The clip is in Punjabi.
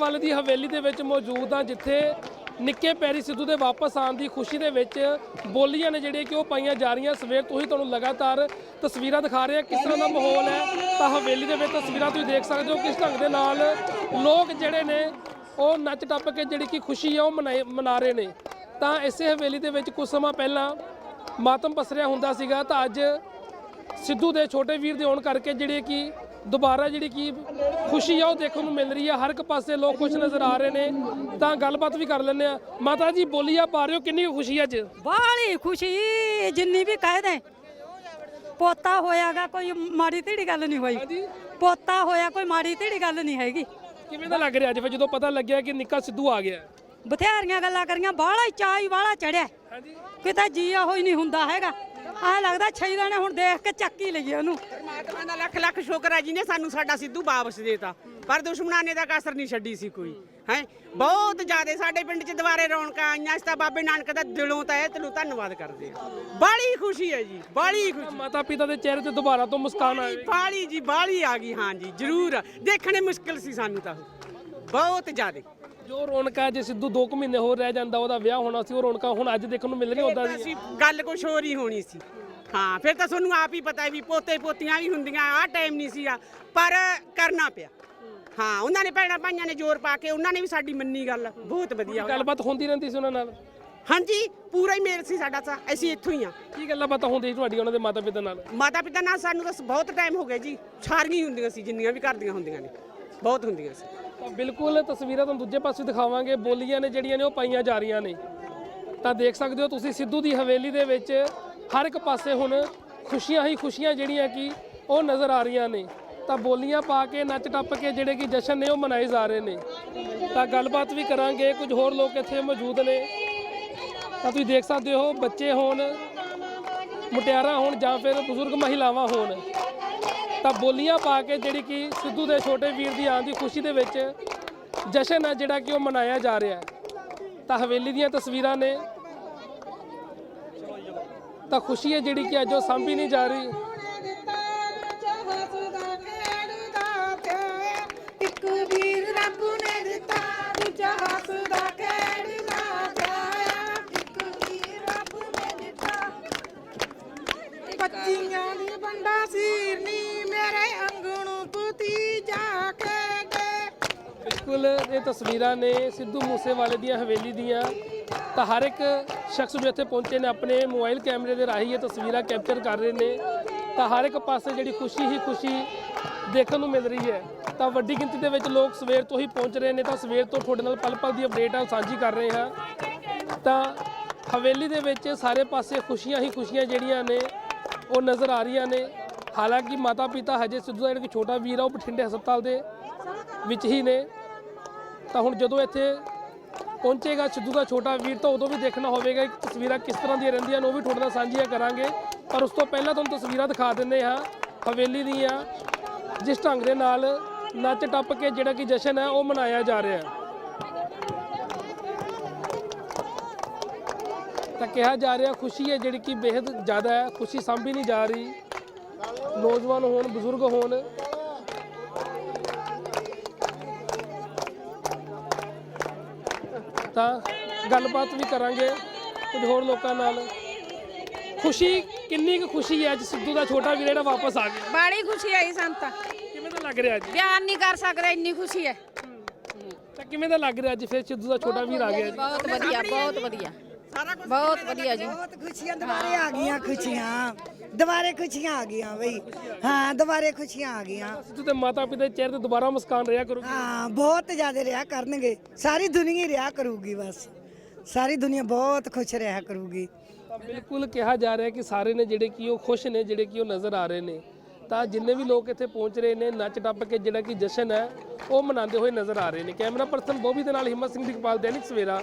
ਮੂਸੇਵਾਲੇ ਦੀ ਹਵੇਲੀ ਦੇ ਵਿੱਚ ਮੌਜੂਦ ਹਾਂ, ਜਿੱਥੇ ਨਿੱਕੇ ਪੈਰੀ ਸਿੱਧੂ ਦੇ ਵਾਪਸ ਆਉਣ ਦੀ ਖੁਸ਼ੀ ਦੇ ਵਿੱਚ ਬੋਲੀਆਂ ਨੇ ਜਿਹੜੀਆਂ ਕਿ ਉਹ ਪਾਈਆਂ ਜਾ ਰਹੀਆਂ। ਸਵੇਰ ਤੋਂ ਹੀ ਤੁਹਾਨੂੰ ਲਗਾਤਾਰ ਤਸਵੀਰਾਂ ਦਿਖਾ ਰਹੇ ਹਾਂ। ਕਿਸ ਤਰ੍ਹਾਂ ਦਾ ਮਾਹੌਲ ਹੈ? ਤਾਂ ਹਵੇਲੀ ਦੇ ਵਿੱਚ ਤਸਵੀਰਾਂ ਤੁਸੀਂ ਦੇਖ ਸਕਦੇ ਹੋ ਕਿਸ ਢੰਗ ਦੇ ਨਾਲ ਲੋਕ ਜਿਹੜੇ ਨੇ, ਉਹ ਨੱਚ ਟੱਪ ਕੇ ਜਿਹੜੀ ਕਿ ਖੁਸ਼ੀ ਆ, ਉਹ ਮਨਾਏ- ਮਨਾ ਰਹੇ ਨੇ। ਤਾਂ ਇਸੇ ਹਵੇਲੀ ਦੇ ਵਿੱਚ ਕੁਝ ਸਮਾਂ ਪਹਿਲਾਂ ਮਾਤਮ ਪਸਰਿਆ ਹੁੰਦਾ ਸੀਗਾ। ਤਾਂ ਅੱਜ ਸਿੱਧੂ ਦੇ ਛੋਟੇ ਵੀਰ ਦੇ ਆਉਣ ਕਰਕੇ ਜਿਹੜੇ ਕਿ ਦੁਬਾਰਾ ਜਿਹੜੀ ਕਿ ਖੁਸ਼ੀ ਆ ਉਹ ਦੇਖਣ ਨੂੰ ਮਿਲ ਰਹੀ ਆ। ਹਰ ਇੱਕ ਪਾਸੇ ਲੋਕ ਖੁਸ਼ ਨਜ਼ਰ ਆ ਰਹੇ ਨੇ। ਤਾਂ ਗੱਲਬਾਤ ਵੀ ਕਰ ਲੈਂਦੇ ਆ। ਮਾਤਾ ਜੀ ਬੋਲੀਆ ਪਾ ਰਹੇ ਹੋ? ਕਿੰਨੀ ਕੁ ਖੁਸ਼ੀ ਅੱਜ? ਬਾਹਲੀ ਖੁਸ਼ੀ ਜਿੰਨੀ ਵੀ ਕਹਿ ਦੇ। ਪੋਤਾ ਹੋਇਆਗਾ ਕੋਈ ਮਾੜੀ ਧੀੜੀ ਗੱਲ ਨਹੀਂ ਹੋਈ। ਪੋਤਾ ਹੋਇਆ ਕੋਈ ਮਾੜੀ ਧੀੜੀ ਗੱਲ ਨਹੀਂ ਹੈਗੀ। ਕਿਵੇਂ ਦਾ ਲੱਗ ਰਿਹਾ ਅੱਜ? ਫਿਰ ਜਦੋਂ ਪਤਾ ਲੱਗਿਆ ਕਿ ਨਿੱਕਾ ਸਿੱਧੂ ਆ ਗਿਆ। ਬਥੇਰੀਆਂ ਗੱਲਾਂ ਕਰੀਆਂ ਬਾਹਲਾ ਹੀ ਚਾਈ ਵਾਲਾ ਚੜਿਆ। ਹਾਂਜੀ। ਕਿਤੇ ਜੀਆ ਹੋਈ ਨਹੀਂ ਹੁੰਦਾ ਹੈਗਾ। ਆ ਲੱਗਦਾ ਛਈਦਾ ਨੇ ਹੁਣ ਦੇਖ ਕੇ ਚੱਕੀ ਲਈਏ ਉਹਨੂੰ। ਪਰਮਾਤਮਾ ਦਾ ਲੱਖ ਲੱਖ ਸ਼ੁਕਰ ਹੈ ਜਿਹਨੇ ਸਾਨੂੰ ਸਾਡਾ ਸਿੱਧੂ ਵਾਪਸ ਦੇਤਾ। ਪਰ ਦੁਸ਼ਮਣਾਂ ਨੇ ਤਾਂ ਕਸਰ ਨਹੀਂ ਛੱਡੀ ਸੀ ਕੋਈ ਹੈ? ਬਹੁਤ ਜ਼ਿਆਦਾ ਸਾਡੇ ਪਿੰਡ 'ਚ ਦੁਬਾਰੇ ਰੌਣਕਾਂ ਆਈਆਂ ਇਸ ਤਾਂ ਬਾਬੇ ਨਾਨਕ ਦਾ ਦਿਲੋਂ ਤਾਂ ਇਹ ਤੈਨੂੰ ਧੰਨਵਾਦ ਕਰਦੇ ਆ। ਬਾਲੀ ਖੁਸ਼ੀ ਹੈ ਜੀ ਬਾਲੀ ਖੁਸ਼ੀ। ਮਾਤਾ ਪਿਤਾ ਦੇ ਚਿਹਰੇ ਤੇ ਦੁਬਾਰਾ ਤੋਂ ਮੁਸਕਾਨ ਆਏ। ਬਾਲੀ ਜੀ ਬਾਲੀ ਆ ਗਈ ਹਾਂ ਜੀ ਜ਼ਰੂਰ। ਦੇਖਣੇ ਮੁਸ਼ਕਿਲ ਸੀ ਸਾਨੂੰ ਤਾਂ। ਬਹੁਤ ਜ਼ਿਆਦਾ। ਜੋ ਰੌਣਕਾਂ ਜੇ ਸਿੱਧੂ 2 ਮਹੀਨੇ ਹੋਰ ਰਹਿ ਜਾਂਦਾ ਉਹਦਾ ਵਿਆਹ ਹੋਣਾ ਸੀ ਉਹ ਰੌਣਕਾਂ ਹੁਣ ਅੱਜ ਦੇਖਣ ਨੂੰ ਮਿਲ ਰਹੀਆਂ ਉਦਾਂ ਦੀ ਅਸੀਂ ਗੱਲ ਕੁਛ ਹੋਰ ਹੀ ਹੋਣੀ ਸੀ। ਹਾਂ ਫਿਰ ਤਾਂ ਤੁਹਾਨੂੰ ਆਪ ਹੀ ਪਤਾ ਹੈ ਵੀ ਪੋਤੇ ਪੋਤੀਆਂ ਵੀ ਹੁੰਦੀਆਂ ਆਹ ਟਾਈਮ ਨਹੀਂ ਸੀਗਾ ਪਰ ਕਰਨਾ ਪਿਆ। ਹਾਂ ਉਹਨਾਂ ਨੇ ਭੈਣਾਂ ਭਾਈਆਂ ਨੇ ਜ਼ੋਰ ਪਾ ਕੇ ਉਹਨਾਂ ਨੇ ਵੀ ਸਾਡੀ ਮੰਨੀ ਗੱਲ। ਬਹੁਤ ਵਧੀਆ। ਹੋਇਆ। ਗੱਲਬਾਤ ਹੁੰਦੀ ਰਹਿੰਦੀ ਸੀ ਉਹਨਾਂ ਨਾਲ? ਹਾਂਜੀ ਪੂਰਾ ਹੀ ਮੇਲ ਸੀ ਸਾਡਾ ਤਾਂ ਅਸੀਂ ਇੱਥੋਂ ਹੀ ਆ ਕੀ ਗੱਲਾਂ ਬਾਤਾਂ ਹੁੰਦੀਆਂ ਸੀ ਤੁਹਾਡੀ ਉਹਨਾਂ ਦੇ ਮਾਤਾ ਪਿਤਾ ਨਾਲ? ਮਾਤਾ ਪਿਤਾ ਨਾਲ ਸਾਨੂੰ ਤਾਂ ਬਹੁਤ ਟਾਈਮ ਹੋ ਗਿਆ ਜੀ। ਸਾਰੀਆਂ ਹੀ ਹੁੰਦੀਆਂ ਸੀ ਜਿੰਨੀਆਂ ਵੀ ਘਰ ਦੀਆਂ ਹੁੰਦੀਆਂ ਨੇ। ਬਹੁਤ ਹੁੰਦੀਆਂ ਸੀ। ਤਾਂ ਬਿਲਕੁਲ ਤਸਵੀਰਾਂ ਤੁਹਾਨੂੰ ਦੂਜੇ ਪਾਸੇ ਦਿਖਾਵਾਂਗੇ। ਬੋਲੀਆਂ ਨੇ ਜਿਹੜੀਆਂ ਨੇ ਉਹ ਪਾਈਆਂ ਜਾ ਰਹੀਆਂ ਨੇ। ਤਾਂ ਦੇਖ ਸਕਦੇ ਹੋ ਤੁਸੀਂ ਸਿੱਧੂ ਦੀ ਹਵੇਲੀ ਦੇ ਵਿੱਚ ਹਰ ਇੱਕ ਪਾਸੇ ਹੁਣ ਖੁਸ਼ੀਆਂ ਹੀ ਖੁਸ਼ੀਆਂ ਜਿਹੜੀਆਂ ਕਿ ਉਹ ਨਜ਼ਰ ਆ ਰਹੀਆਂ ਨੇ। ਤਾਂ ਬੋਲੀਆਂ ਪਾ ਕੇ, ਨੱਚ ਟੱਪ ਕੇ ਜਿਹੜੇ ਕਿ ਜਸ਼ਨ ਨੇ ਉਹ ਮਨਾਏ ਜਾ ਰਹੇ ਨੇ। ਤਾਂ ਗੱਲਬਾਤ ਵੀ ਕਰਾਂਗੇ। ਕੁਝ ਹੋਰ ਲੋਕ ਇੱਥੇ ਮੌਜੂਦ ਨੇ। ਤਾਂ ਤੁਸੀਂ ਦੇਖ ਸਕਦੇ ਹੋ ਬੱਚੇ ਹੋਣ, ਮੁਟਿਆਰਾਂ ਹੋਣ ਜਾਂ ਫਿਰ ਬਜ਼ੁਰਗ ਮਹਿਲਾਵਾਂ ਹੋਣ। ਤਾਂ ਬੋਲੀਆਂ ਪਾ ਕੇ ਜਿਹੜੀ ਕਿ ਸਿੱਧੂ ਦੇ ਛੋਟੇ ਵੀਰ ਦੀ ਆਉਣ ਦੀ ਖੁਸ਼ੀ ਦੇ ਵਿੱਚ ਜਸ਼ਨ ਹੈ ਜਿਹੜਾ ਕਿ ਉਹ ਮਨਾਇਆ ਜਾ ਰਿਹਾ ਹੈ। ਤਾਂ ਹਵੇਲੀ ਦੀਆਂ ਤਸਵੀਰਾਂ ਨੇ। ਤਾਂ ਖੁਸ਼ੀ ਹੈ ਜਿਹੜੀ ਕਿ ਅੱਜ ਉਹ ਸਾਂਭੀ ਨਹੀਂ ਜਾ ਰਹੀ। ਇੱਕ ਵੀਰ ਬੱਚੀਆਂ ਦੀ ਬੰਦਾ ਸੀਰਨੀ ਮੇਰੇ ਅੰਗਣੋਂ ਪੁੱਤੀ ਜਾ ਕੇ ਗਏ। ਬਿਲਕੁਲ, ਇਹ ਤਸਵੀਰਾਂ ਨੇ ਸਿੱਧੂ ਮੂਸੇਵਾਲੇ ਦੀਆਂ, ਹਵੇਲੀ ਦੀਆਂ। ਤਾਂ ਹਰ ਇੱਕ ਸ਼ਖਸ ਜੋ ਇੱਥੇ ਪਹੁੰਚੇ ਨੇ, ਆਪਣੇ ਮੋਬਾਈਲ ਕੈਮਰੇ ਦੇ ਰਾਹੀਂ ਇਹ ਤਸਵੀਰਾਂ ਕੈਪਚਰ ਕਰ ਰਹੇ ਨੇ। ਤਾਂ ਹਰ ਇੱਕ ਪਾਸੇ ਜਿਹੜੀ ਖੁਸ਼ੀ ਹੀ ਖੁਸ਼ੀ ਦੇਖਣ ਨੂੰ ਮਿਲ ਰਹੀ ਹੈ। ਤਾਂ ਵੱਡੀ ਗਿਣਤੀ ਦੇ ਵਿੱਚ ਲੋਕ ਸਵੇਰ ਤੋਂ ਹੀ ਪਹੁੰਚ ਰਹੇ ਨੇ, ਤਾਂ ਸਵੇਰ ਤੋਂ ਤੁਹਾਡੇ ਨਾਲ ਪਲ ਪਲ ਦੀ ਅਪਡੇਟ ਆ, ਸਾਂਝੀ ਕਰ ਰਹੇ ਹਾਂ। ਤਾਂ ਹਵੇਲੀ ਦੇ ਵਿੱਚ ਸਾਰੇ ਪਾਸੇ ਖੁਸ਼ੀਆਂ ਹੀ ਖੁਸ਼ੀਆਂ ਜਿਹੜੀਆਂ ਨੇ ਉਹ ਨਜ਼ਰ ਆ ਰਹੀਆਂ ਨੇ। ਹਾਲਾਂਕਿ ਮਾਤਾ ਪਿਤਾ ਹਜੇ ਸਿੱਧੂ ਦਾ ਜਿਹੜਾ ਕਿ ਛੋਟਾ ਵੀਰ ਆ, ਉਹ ਬਠਿੰਡੇ ਹਸਪਤਾਲ ਦੇ ਵਿੱਚ ਹੀ ਨੇ। ਤਾਂ ਹੁਣ ਜਦੋਂ ਇੱਥੇ ਪਹੁੰਚੇਗਾ ਸਿੱਧੂ ਦਾ ਛੋਟਾ ਵੀਰ, ਤਾਂ ਉਦੋਂ ਵੀ ਦੇਖਣਾ ਹੋਵੇਗਾ ਕਿ ਤਸਵੀਰਾਂ ਕਿਸ ਤਰ੍ਹਾਂ ਦੀਆਂ ਰਹਿੰਦੀਆਂ ਨੇ, ਉਹ ਵੀ ਤੁਹਾਡੇ ਨਾਲ ਸਾਂਝੀਆਂ ਕਰਾਂਗੇ। ਪਰ ਉਸ ਤੋਂ ਪਹਿਲਾਂ ਤੁਹਾਨੂੰ ਤਸਵੀਰਾਂ ਦਿਖਾ ਦਿੰਦੇ ਹਾਂ। ਹਵੇਲੀ ਦੀਆਂ, ਜਿਸ ਢੰਗ ਦੇ ਨਾਲ ਨੱਚ ਟੱਪ ਕੇ ਜਿਹੜਾ ਕਿ ਜਸ਼ਨ ਹੈ, ਉਹ ਮਨਾਇਆ ਜਾ ਰਿਹਾ। ਹੈ ਤਾਂ ਕਿਹਾ ਜਾ ਰਿਹਾ ਖੁਸ਼ੀ ਹੈ ਜਿਹੜੀ ਕਿ ਬੇहद ਜ਼ਿਆਦਾ ਹੈ। ਖੁਸ਼ੀ ਸਾਂਭੀ ਨਹੀਂ ਜਾ ਰਹੀ। ਨੌਜਵਾਨ ਹੋਣ ਬਜ਼ੁਰਗ ਹੋਣ। ਤਾਂ ਗੱਲਬਾਤ ਵੀ ਕਰਾਂਗੇ ਕੁਝ ਹੋਰ ਲੋਕਾਂ ਨਾਲ। ਖੁਸ਼ੀ ਕਿੰਨੀ ਕੁ ਖੁਸ਼ੀ ਹੈ ਅੱਜ ਸਿੱਧੂ ਦਾ ਛੋਟਾ ਵੀਰ ਜਿਹੜਾ ਵਾਪਸ ਆ ਗਿਆ? ਬੜੀ ਖੁਸ਼ੀ ਆਈ ਸਾਨੂੰ ਤਾਂ। ਕਿਵੇਂ ਦਾ ਲੱਗ ਰਿਹਾ ਅੱਜ? ਬਿਆਨ ਨਹੀਂ ਕਰ ਸਕਦੇ ਇੰਨੀ ਖੁਸ਼ੀ ਹੈ। ਤਾਂ ਕਿਵੇਂ ਦਾ ਲੱਗ ਰਿਹਾ ਅੱਜ ਫਿਰ ਸਿੱਧੂ ਦਾ ਛੋਟਾ ਵੀਰ ਆ ਗਿਆ ਜੀ? ਬਹੁਤ ਵਧੀਆ ਬਹੁਤ ਵਧੀਆ। ਬਹੁਤ ਵਧੀਆ ਜੀ। ਬਹੁਤ ਖੁਸ਼ੀਆਂ ਦੁਬਾਰੇ ਆ ਗਈਆਂ ਖੁਸ਼ੀਆਂ। ਦੁਬਾਰੇ ਖੁਸ਼ੀਆਂ ਆ ਗਈਆਂ ਬਈ। ਹਾਂ ਦੁਬਾਰੇ ਖੁਸ਼ੀਆਂ ਆ ਗਈਆਂ। ਸਿੱਧੂ ਦੇ ਮਾਤਾ ਪਿਤਾ ਦੇ ਚਿਹਰੇ ਤੇ ਦੁਬਾਰਾ ਮੁਸਕਾਨ ਰਿਹਾ ਕਰੂਗੀ। ਹਾਂ ਬਹੁਤ ਜ਼ਿਆਦਾ ਰਿਹਾ ਕਰਨਗੇ। ਸਾਰੀ ਦੁਨੀਆ ਹੀ ਰਿਹਾ ਕਰੂਗੀ ਬਸ। ਸਾਰੀ ਦੁਨੀਆ ਬਹੁਤ ਖੁਸ਼ ਰਿਹਾ ਕਰੂਗੀ। ਤਾਂ ਬਿਲਕੁਲ ਕਿਹਾ ਜਾ ਰਿਹਾ ਕਿ ਸਾਰੇ ਨੇ ਜਿਹੜੇ ਕਿ ਉਹ ਖੁਸ਼ ਨੇ ਜਿਹੜੇ ਕਿ ਉਹ ਨਜ਼ਰ ਆ ਰਹੇ ਨੇ। ਤਾਂ ਜਿੰਨੇ ਵੀ ਲੋਕ ਇੱਥੇ ਪਹੁੰਚ ਰਹੇ ਨੇ ਨੱਚ ਟੱਪ ਕੇ ਜਿਹੜਾ ਕਿ ਜਸ਼ਨ ਹੈ ਉਹ ਮਨਾਉਂਦੇ ਹੋਏ ਨਜ਼ਰ ਆ ਰਹੇ ਨੇ। ਕੈਮਰਾ ਪਰਸਨ ਬੋਬੀ ਦੇ ਨਾਲ ਹਿੰਮਤ ਸਿੰਘ ਦਿਕਪਾਲ ਦੈਨਿਕ ਸਵੇਰਾ।